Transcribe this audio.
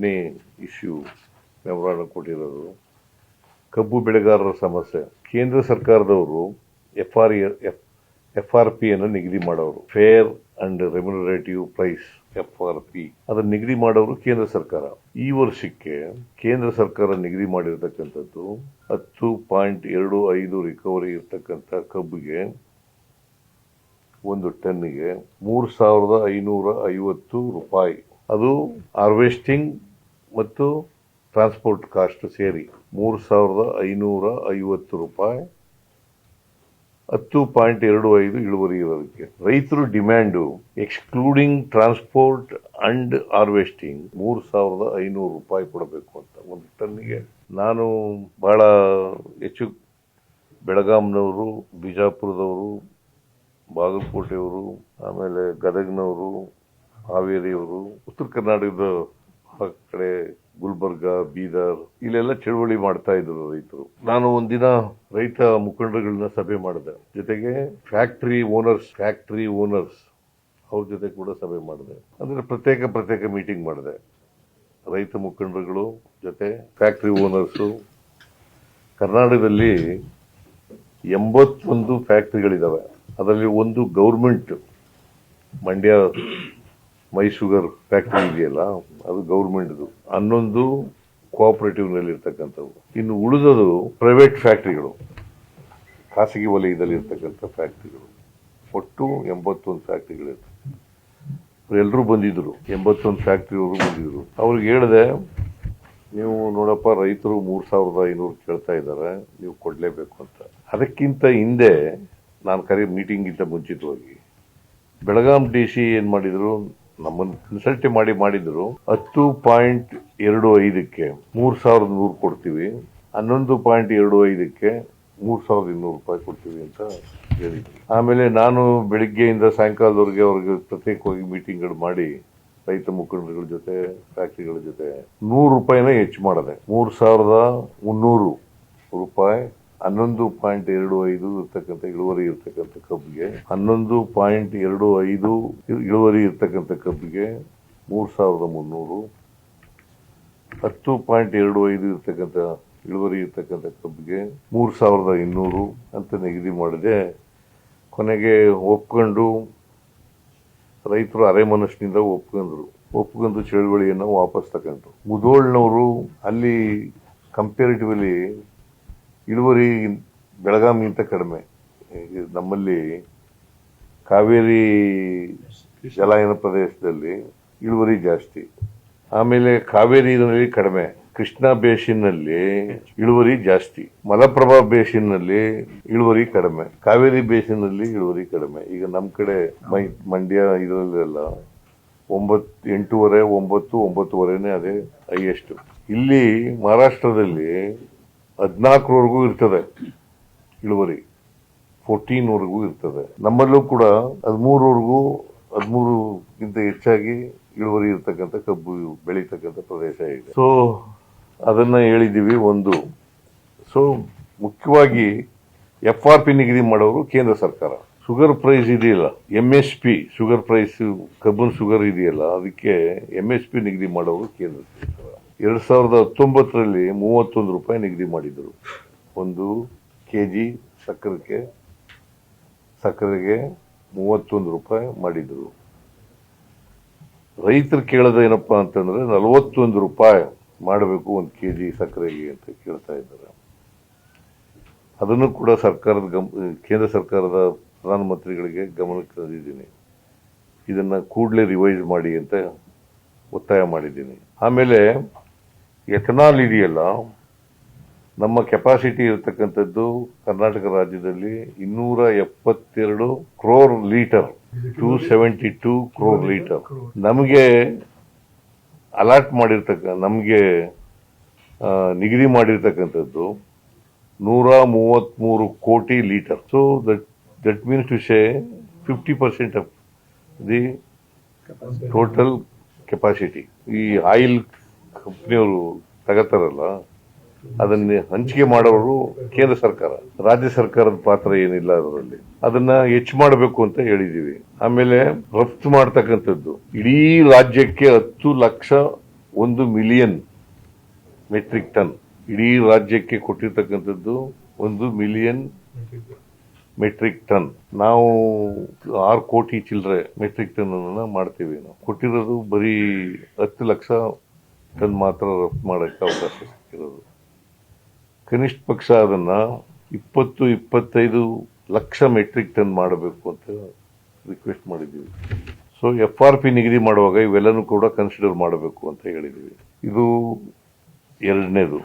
ಎರಡನೇ issue memorandum ಕೊಟ್ಟಿರೋದು. ಕಬ್ಬು ಬೆಳೆಗಾರರ ಸಮಸ್ಯೆ. ಕೇಂದ್ರ ಸರ್ಕಾರದವರು F R F R P ಅನ್ನು ನಿಗದಿ ಮಾಡೋರು. Fair and remunerative price F R P ಅದನ್ನು ನಿಗದಿ ಮಾಡೋರು ಕೇಂದ್ರ ಸರ್ಕಾರ. ಈ ವರ್ಷಕ್ಕೆ ಕೇಂದ್ರ ಸರ್ಕಾರ ನಿಗದಿ ಮಾಡಿರ್ತಕ್ಕಂಥದ್ದು ಹತ್ತು ಪಾಯಿಂಟ್ ಎರಡು ಐದು ರಿಕವರಿ ಇರ್ತಕ್ಕಂಥ ಕಬ್ಬಿಗೆ ಒಂದು ಟನ್ಗೆ ಮೂರು ಸಾವಿರದ ಐನೂರ ಐವತ್ತು ರೂಪಾಯಿ. ಅದು ಹಾರ್ವೆಸ್ಟಿಂಗ್ ಮತ್ತು ಟ್ರಾನ್ಸ್ಪೋರ್ಟ್ ಕಾಸ್ಟ್ ಸೇರಿ ಮೂರು ಸಾವಿರದ ಐನೂರ ಐವತ್ತು ರೂಪಾಯಿ. ಹತ್ತು ಪಾಯಿಂಟ್ ಎರಡು ಐದು ಇಳುವರಿ ಇರೋದಕ್ಕೆ. ರೈತರು demand excluding transport and harvesting ಮೂರು ಸಾವಿರದ ಐನೂರು ರೂಪಾಯಿ ಕೊಡಬೇಕು ಅಂತ. ಒಂದು ಟನ್ನಿಗೆ ನಾನು ಬಹಳ ಹೆಚ್ಚು ಬೆಳಗಾಂನವರು, ಬಿಜಾಪುರದವರು, ಬಾಗಲಕೋಟೆಯವರು, ಆಮೇಲೆ ಗದಗ್ನವರು, ಹಾವೇರಿಯವರು, ಉತ್ತರ ಕರ್ನಾಟಕದ ಆ ಕಡೆ ಗುಲ್ಬರ್ಗ, ಬೀದರ್, ಇಲ್ಲೆಲ್ಲ ಚಳುವಳಿ ಮಾಡ್ತಾ ಇದ್ರು ರೈತರು. ನಾನು ಒಂದಿನ ರೈತ ಮುಖಂಡರುಗಳನ್ನ ಸಭೆ ಮಾಡಿದೆ. ಜೊತೆಗೆ ಫ್ಯಾಕ್ಟರಿ ಓನರ್ಸ್ ಫ್ಯಾಕ್ಟರಿ ಓನರ್ಸ್ ಅವ್ರ ಜೊತೆ ಕೂಡ ಸಭೆ ಮಾಡಿದೆ. ಅಂದ್ರೆ ಪ್ರತ್ಯೇಕ ಪ್ರತ್ಯೇಕ ಮೀಟಿಂಗ್ ಮಾಡಿದೆ. ರೈತ ಮುಖಂಡರುಗಳು ಜೊತೆ, ಫ್ಯಾಕ್ಟರಿ ಓನರ್ಸು. ಕರ್ನಾಟಕದಲ್ಲಿ ಎಂಬತ್ತೊಂದು ಫ್ಯಾಕ್ಟ್ರಿಗಳಿದ್ದಾವೆ ಅದರಲ್ಲಿ ಒಂದು government, Mandya my sugar factory ಇದೆಯಲ್ಲ, ಅದು ಗೌರ್ಮೆಂಟ್ದು. ಹನ್ನೊಂದು ಕೋಆಪರೇಟಿವ್ನಲ್ಲಿ ಇರ್ತಕ್ಕಂಥವು ಇನ್ನು ಉಳಿದದು ಪ್ರೈವೇಟ್ ಫ್ಯಾಕ್ಟ್ರಿಗಳು ಖಾಸಗಿ ವಲಯದಲ್ಲಿ ಇರ್ತಕ್ಕಂಥ ಫ್ಯಾಕ್ಟ್ರಿಗಳು ಒಟ್ಟು ಎಂಬತ್ತೊಂದು ಫ್ಯಾಕ್ಟ್ರಿಗಳಿರ್ತವೆ ಎಲ್ಲರೂ ಬಂದಿದ್ರು. ಎಂಬತ್ತೊಂದು ಫ್ಯಾಕ್ಟ್ರಿಯವರು ಬಂದಿದ್ರು. ಅವ್ರಿಗೆ ಹೇಳಿದೆ, ನೀವು ನೋಡಪ್ಪ, ರೈತರು ಮೂರ್ ಸಾವಿರದ ಐನೂರು ಕೇಳ್ತಾ ಇದ್ದಾರೆ. ನೀವು ಕೊಡ್ಲೇಬೇಕು ಅಂತ. ಅದಕ್ಕಿಂತ ಹಿಂದೆ ನಾನು ಕರೆ ಮೀಟಿಂಗಿಂತ ಮುಂಚಿತವಾಗಿ. ಬೆಳಗಾಂ ಡಿ ಸಿ ಏನು ಮಾಡಿದ್ರು? ನಮ್ಮನ್ನು ಕನ್ಸಲ್ಟ್ ಮಾಡಿ ಮಾಡಿದ್ರು. ಹತ್ತು ಪಾಯಿಂಟ್ ಎರಡು ಐದಕ್ಕೆ ಮೂರ್ ಸಾವಿರದ ನೂರು ಕೊಡ್ತೀವಿ. ಹನ್ನೊಂದು ಪಾಯಿಂಟ್ ಎರಡು ಐದಕ್ಕೆ ಮೂರ್ ಸಾವಿರದ ಇನ್ನೂರು ರೂಪಾಯಿ ಕೊಡ್ತೀವಿ ಅಂತ ಹೇಳಿದ್ರು. ಆಮೇಲೆ ನಾನು ಬೆಳಿಗ್ಗೆಯಿಂದ ಸಾಯಂಕಾಲದವರೆಗೆ ಅವ್ರಿಗೆ ಪ್ರತ್ಯೇಕವಾಗಿ ಮೀಟಿಂಗ್ಗಳು ಮಾಡಿ ರೈತ ಮುಖಂಡರುಗಳ ಜೊತೆ, ಫ್ಯಾಕ್ಟ್ರಿಗಳ ಜೊತೆ ನೂರು ರೂಪಾಯಿನ ಹೆಚ್ಚು ಮಾಡಿದೆ. ಮೂರ್ ಸಾವಿರದ ಮುನ್ನೂರು ರೂಪಾಯಿ ಹನ್ನೊಂದು ಪಾಯಿಂಟ್ ಎರಡು ಐದು ಇರ್ತಕ್ಕಂಥ ಇಳುವರಿ ಇರ್ತಕ್ಕಂಥ ಕಬ್ಬಿಗೆ, ಹನ್ನೊಂದು ಪಾಯಿಂಟ್ ಎರಡು ಐದು ಇಳುವರಿ ಇರ್ತಕ್ಕಂಥ ಕಬ್ಬಿಗೆ ಮೂರು ಸಾವಿರದ ಮುನ್ನೂರು, ಹತ್ತು ಪಾಯಿಂಟ್ ಎರಡು ಐದು ಇರ್ತಕ್ಕಂಥ ಇಳುವರಿ ಇರ್ತಕ್ಕಂಥ ಕಬ್ಬಿಗೆ ಮೂರ್ ಸಾವಿರದ ಇನ್ನೂರು ಅಂತ ನಿಗದಿ ಮಾಡಿದೆ. ಕೊನೆಗೆ ಒಪ್ಕೊಂಡು ರೈತರು ಅರೆ ಮನಸ್ಸಿನಿಂದ ಒಪ್ಕೊಂಡ್ರು. ಒಪ್ಕೊಂಡು ಚಳುವಳಿಯನ್ನು ವಾಪಸ್ ತಗೊಂಡ್ರು. ಮುದೋಳ್ನವರು ಅಲ್ಲಿ ಕಂಪೇರಿಟಿವ್ಲಿ ಇಳುವರಿ ಬೆಳಗಾಮಿಗಿಂತ ಕಡಿಮೆ. ನಮ್ಮಲ್ಲಿ ಕಾವೇರಿ ಜಲಾಯನ ಪ್ರದೇಶದಲ್ಲಿ ಇಳುವರಿ ಜಾಸ್ತಿ. ಆಮೇಲೆ ಕಾವೇರಿನಲ್ಲಿ ಕಡಿಮೆ. ಕೃಷ್ಣಾ ಬೇಸಿನಲ್ಲಿ ಇಳುವರಿ ಜಾಸ್ತಿ. ಮಲಪ್ರಭಾ ಬೇಸಿನಲ್ಲಿ ಇಳುವರಿ ಕಡಿಮೆ. ಕಾವೇರಿ ಬೇಸಿನಲ್ಲಿ ಇಳುವರಿ ಕಡಿಮೆ. ಈಗ ನಮ್ಮ ಕಡೆ ಮೈ ಮಂಡ್ಯ ಇದರಲ್ಲೆಲ್ಲ ಒಂಬತ್ತು ಎಂಟೂವರೆ, ಒಂಬತ್ತು, ಒಂಬತ್ತುವರೆನೇ ಅದೇ ಹೈಯೆಸ್ಟ್. ಇಲ್ಲಿ ಮಹಾರಾಷ್ಟ್ರದಲ್ಲಿ ಹದಿನಾಲ್ಕರವರೆಗೂ ಇರ್ತದೆ ಇಳುವರಿ. ಫೋರ್ಟೀನ್ ವರೆಗೂ ಇರ್ತದೆ. ನಮ್ಮಲ್ಲೂ ಕೂಡ ಹದಿಮೂರವರೆಗೂ ಹದಿಮೂರುಗಿಂತ ಹೆಚ್ಚಾಗಿ ಇಳುವರಿ ಇರ್ತಕ್ಕಂಥ ಕಬ್ಬು ಬೆಳೀತಕ್ಕಂಥ ಪ್ರದೇಶ ಇದೆ. ಸೊ ಅದನ್ನ ಹೇಳಿದ್ದೀವಿ ಒಂದು. ಸೊ ಮುಖ್ಯವಾಗಿ ಎಫ್ ಆರ್ ಪಿ ನಿಗದಿ ಮಾಡೋರು ಕೇಂದ್ರ ಸರ್ಕಾರ. ಶುಗರ್ ಪ್ರೈಸ್ ಇದೆಯಲ್ಲ M S P sugar price Cubbon sugar ಇದೆಯಲ್ಲ, ಅದಕ್ಕೆ ಎಂ ಎಸ್ ಪಿ ನಿಗದಿ ಮಾಡೋರು ಕೇಂದ್ರ ಸರ್ಕಾರ. ಎರಡ್ ಸಾವಿರದ ಹತ್ತೊಂಬತ್ತರಲ್ಲಿ ಮೂವತ್ತೊಂದು ರೂಪಾಯಿ ನಿಗದಿ ಮಾಡಿದ್ರು. ಒಂದು ಕೆ ಜಿ ಸಕ್ಕರೆಗೆ ಸಕ್ಕರೆಗೆ ಮೂವತ್ತೊಂದು ರೂಪಾಯಿ ಮಾಡಿದ್ರು. ರೈತರು ಕೇಳೋದು ಏನಪ್ಪಾ ಅಂತಂದ್ರೆ, ನಲವತ್ತೊಂದು ರೂಪಾಯಿ ಮಾಡಬೇಕು ಒಂದು ಕೆ ಜಿ ಸಕ್ಕರೆಗೆ ಅಂತ ಕೇಳ್ತಾ ಇದ್ದಾರೆ. ಅದನ್ನು ಕೂಡ ಸರ್ಕಾರದ ಗಮ್, ಕೇಂದ್ರ ಸರ್ಕಾರದ ಪ್ರಧಾನಮಂತ್ರಿಗಳಿಗೆ ಗಮನಕ್ಕೆ ತಂದಿದ್ದೀನಿ. ಇದನ್ನ ಕೂಡಲೇ ರಿವೈಸ್ ಮಾಡಿ ಅಂತ ಒತ್ತಾಯ ಮಾಡಿದ್ದೀನಿ. ಆಮೇಲೆ ಎಥನಾಲ್ ಇದೆಯಲ್ಲ, ನಮ್ಮ ಕೆಪಾಸಿಟಿ ಇರತಕ್ಕಂಥದ್ದು ಕರ್ನಾಟಕ ರಾಜ್ಯದಲ್ಲಿ ಇನ್ನೂರ ಎಪ್ಪತ್ತೆರಡು crore litre two seventy two crore litre ನಮಗೆ ಅಲಾಟ್ ಮಾಡಿರ್ತಕ್ಕ, ನಮಗೆ ನಿಗದಿ ಮಾಡಿರ್ತಕ್ಕಂಥದ್ದು ನೂರ ಮೂವತ್ತ್ಮೂರು ಕೋಟಿ litre so that that means to say fifty percent of the total capacity ಈ ಆಯಿಲ್ ಕಂಪ್ನಿಯವರು ತಗೋತಾರಲ್ಲ, ಅದನ್ನ ಹಂಚಿಕೆ ಮಾಡೋರು ಕೇಂದ್ರ ಸರ್ಕಾರ, ರಾಜ್ಯ ಸರ್ಕಾರದ ಪಾತ್ರ ಏನಿಲ್ಲ ಅದರಲ್ಲಿ. ಅದನ್ನ ಹೆಚ್ಚು ಮಾಡಬೇಕು ಅಂತ ಹೇಳಿದೀವಿ. ಆಮೇಲೆ ರಫ್ತು ಮಾಡ್ತಕ್ಕಂಥದ್ದು, ಇಡೀ ರಾಜ್ಯಕ್ಕೆ ಹತ್ತು ಲಕ್ಷ ಒಂದು ಮಿಲಿಯನ್ ಮೆಟ್ರಿಕ್ ಟನ್, ಇಡೀ ರಾಜ್ಯಕ್ಕೆ ಕೊಟ್ಟಿರ್ತಕ್ಕಂಥದ್ದು ಒಂದು ಮಿಲಿಯನ್ ಮೆಟ್ರಿಕ್ ಟನ್. ನಾವು ಆರು ಕೋಟಿ ಚಿಲ್ಲರೆ ಮೆಟ್ರಿಕ್ ಟನ್ ಮಾಡ್ತೀವಿ ನಾವು. ಕೊಟ್ಟಿರೋದು ಬರೀ ಹತ್ತು ಲಕ್ಷ ಟನ್ ಮಾತ್ರ ರಫ್ತು ಮಾಡೋಕ್ಕೆ ಅವಕಾಶ ಸಿಕ್ಕಿರೋದು. ಕನಿಷ್ಠ ಪಕ್ಷ ಅದನ್ನು ಇಪ್ಪತ್ತು, ಇಪ್ಪತ್ತೈದು ಲಕ್ಷ ಮೆಟ್ರಿಕ್ ಟನ್ ಮಾಡಬೇಕು ಅಂತ ರಿಕ್ವೆಸ್ಟ್ ಮಾಡಿದ್ದೀವಿ. ಸೊ ಎಫ್ ಆರ್ ಪಿ ನಿಗದಿ ಮಾಡುವಾಗ ಇವೆಲ್ಲನೂ ಕೂಡ ಕನ್ಸಿಡರ್ ಮಾಡಬೇಕು ಅಂತ ಹೇಳಿದ್ದೀವಿ. ಇದು ಎರಡನೇದು.